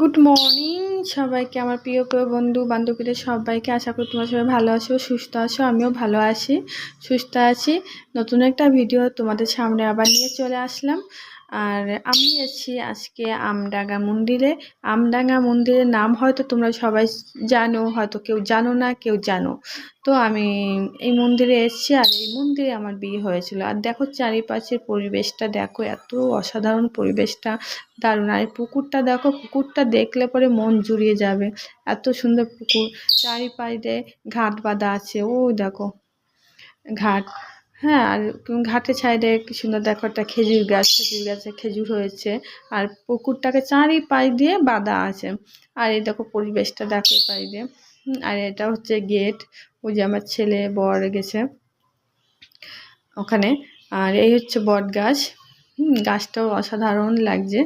Good morning সবাইকে, আমার প্রিয় প্রিয় বন্ধু বান্ধবীদের সবাইকে আশা করি তোমার সবাই ভালো আছো, সুস্থ আছো, আমিও ভালো আছি, সুস্থ আছি। নতুন একটা ভিডিও তোমাদের সামনে আবার নিয়ে চলে আসলাম। আর আমি এসেছি আজকে আমডাঙ্গা মন্দিরে। আমডাঙ্গা মন্দিরের নাম হয়তো তোমরা সবাই জানো, হয়তো কেউ জানো না, কেউ জানো। তো আমি এই মন্দিরে এসেছি আর এই মন্দিরে আমার বিয়ে হয়েছিল। আর দেখো চারিপাশের পরিবেশটা, দেখো এত অসাধারণ পরিবেশটা, দারুণ। আর পুকুরটা দেখো, পুকুরটা দেখলে পরে মন জুড়িয়ে যাবে। এত সুন্দর পুকুর, চারিপাশে ঘাট বাঁধা আছে ও দেখো, ঘাট। হ্যাঁ আর ঘাটের সাইডে কি সুন্দর দেখো একটা খেজুর গাছ, খেজুর গাছে খেজুর হয়েছে। আর পুকুরটাকে চারিপাশ দিয়ে বাঁধা আছে। আর এই দেখো পরিবেশটা দেখো পাশ দিয়ে। আর এটা হচ্ছে গেট। ওই যে আমার ছেলে, বর গেছে ওখানে। আর এই হচ্ছে বট গাছ। গাছটাও অসাধারণ লাগছে।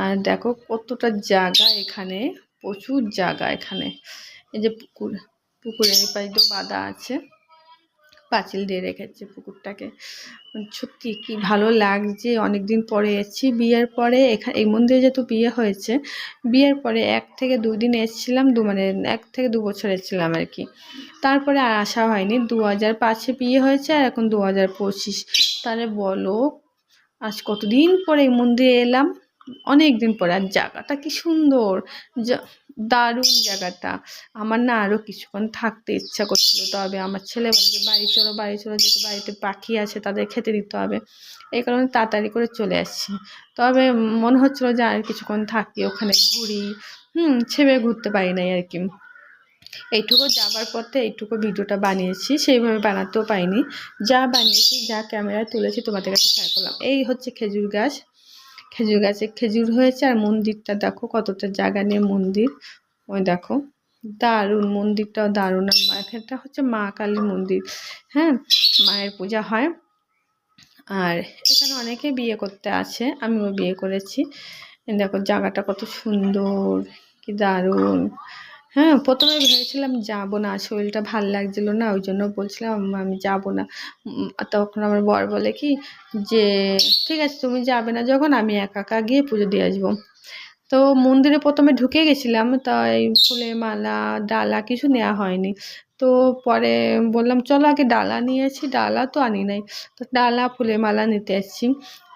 আর দেখো কতটা জায়গা এখানে, প্রচুর জায়গা এখানে। এই যে পুকুর, পুকুরের পাশ দিয়ে বাঁধা আছে। পাঁচিল দিয়ে রেখেছে পুকুরটাকে। সত্যি কি ভালো লাগছে অনেক দিন পরে এসেছি। বিয়ের পরে এখানে এই মন্দিরে যেহেতু বিয়ে হয়েছে, বিয়ের পরে এক থেকে দুই দিন এসেছিলাম, দু মানে এক থেকে দু বছর এসেছিলাম আর কি। তারপরে আর আসা হয়নি। দু হাজার পাঁচে বিয়ে হয়েছে আর এখন দু হাজার পঁচিশ। তাহলে বলো, আজ কতদিন পরে এই মন্দিরে এলাম? অনেক দিন পরে আর জায়গাটা কি সুন্দর। দারুণ জায়গাটা। আমার না আরও কিছুক্ষণ থাকতে ইচ্ছা করছিল। তবে আমার ছেলে বলে বাড়ি চলো বাড়ি চলো, যেহেতু বাড়িতে পাখি আছে, তাদের খেতে দিতে হবে। এই কারণে তাড়াতাড়ি করে চলে আসছি। তবে মনে হচ্ছিল যে, আর কিছুক্ষণ থাকি, ওখানে ঘুরি। হুম ছেবে ঘুরতে পারি নাই আর কি। এইটুকু যাবার পথে এইটুকু ভিডিওটা বানিয়েছি, সেইভাবে বানাতেও পাইনি যা বানিয়েছি, যা ক্যামেরায় তুলেছি, তোমাদের কাছে শেয়ার করলাম। এই হচ্ছে খেজুর গাছ। খেজুর গাছে খেজুর হয়েছে আর মন্দিরটা দেখো কতটা জায়গা নিয়ে মন্দির। ওই দেখো, দারুণ মন্দিরটাও দারুণ। এখানটা হচ্ছে মা কালী মন্দির। হ্যাঁ মায়ের পূজা হয়। আর এখানে অনেকে বিয়ে করতে আছে আমিও বিয়ে করেছি। দেখো জায়গাটা কত সুন্দর, কি দারুণ। হ্যাঁ প্রথমে ভেবেছিলাম যাব না, শরীরটা ভালো লাগছিল না, ওই জন্য বলছিলাম আমি যাব না। তখন আমার বর বলে কি, যে, ঠিক আছে, তুমি যাবে না যখন, আমি একা একা গিয়ে পুজো দিয়ে আসব। তো মন্দিরে প্রথমে ঢুকে গেছিলাম, তাই ফুলের মালা, ডালা কিছু নেওয়া হয়নি। তো পরে বললাম, চলো আগে ডালা নিয়েছি ডালা তো আনি নাই। তো ডালা, ফুলের মালা নিতে আসছি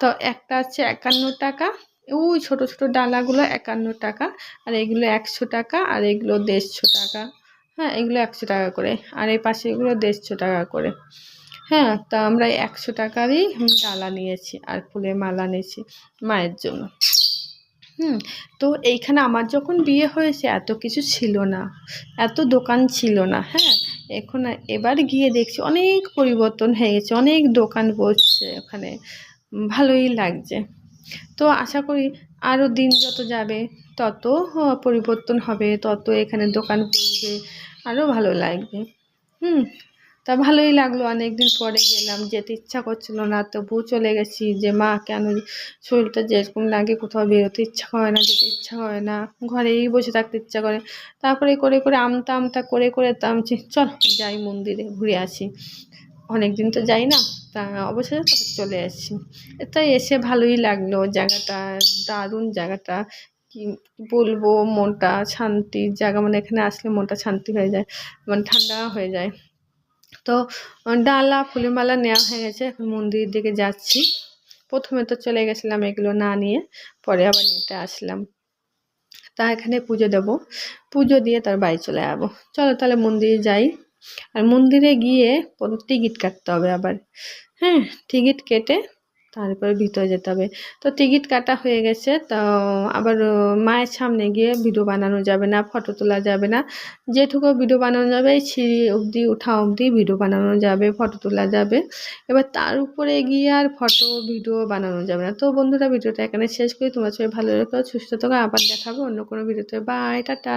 তো একটা আছে একান্ন টাকা ওই ছোট ছোট ডালাগুলো একান্ন টাকা, আর এগুলো একশো টাকা, আর এগুলো দেড়শো টাকা। হ্যাঁ এগুলো একশো টাকা করে, আর এই পাশে এগুলো দেড়শো টাকা করে। হ্যাঁ তা আমরা একশো টাকারই ডালা নিয়েছি আর ফুলের মালা নিয়েছি মায়ের জন্য। হুম, তো এইখানে আমার যখন বিয়ে হয়েছে এত কিছু ছিল না, এত দোকান ছিল না। হ্যাঁ এখন এবার গিয়ে দেখছি অনেক পরিবর্তন হয়ে গেছে, অনেক দোকান বসছে ওখানে। ভালোই লাগছে। তো আশা করি আরও দিন যত যাবে, তত পরিবর্তন হবে, তত এখানে দোকান পড়বে আরও ভালো লাগবে। হুম, তা ভালোই লাগল। অনেক দিন পরে গেলাম, যেতে ইচ্ছা করছিল না, তবুও চলে গেছি যে, মা, কেন শরীরটা যেরকম লাগে, কোথাও বেরোতে ইচ্ছা করে না, যেতে ইচ্ছা করে না, ঘরেই বসে থাকতে ইচ্ছা করে। তারপরে করে করে আমতা আমতা করে করে তামছি চল, যাই মন্দিরে, ঘুরে আসি। অনেক দিন তো যাই না, তা অবশেষে তারপর চলে আসছি। তাই এসে ভালোই লাগল জায়গাটা, দারুণ জায়গাটা। কি বলব, মনটা শান্তির জায়গা মানে এখানে আসলে মনটা শান্তি হয়ে যায় মানে ঠান্ডা হয়ে যায়। তো ডালা ফুলের মালা নেওয়া হয়ে গেছে, এখন মন্দিরের দিকে যাচ্ছি। প্রথমে তো চলে গেছিলাম এগুলো না নিয়ে, পরে আবার নিতে আসলাম। তা এখানে পুজো দেবো, পুজো দিয়ে তার বাড়ি চলে যাব। চলো তাহলে মন্দিরে যাই। আর মন্দিরে গিয়ে টিকিট কাটতে হবে আবার। হ্যাঁ টিকিট কেটে তারপরে ভিতরে যেতে হবে। তো টিকিট কাটা হয়ে গেছে, তো আবার মায়ের সামনে গিয়ে ভিডিও বানানো যাবে না, ফটো তোলা যাবে না। যেটুকু ভিডিও বানানো যাবে, সিঁড়ি অবধি, উঠা অবধি ভিডিও বানানো যাবে, ফটো তোলা যাবে। এবার তার উপরে গিয়ে আর ফটো, ভিডিও বানানো যাবে না। তো বন্ধুরা, ভিডিওটা এখানে শেষ করি। তোমার সবাই ভালো রেখো সুস্থ থাকো। আবার দেখাবে অন্য কোনো ভিডিওতে। Bye, tata.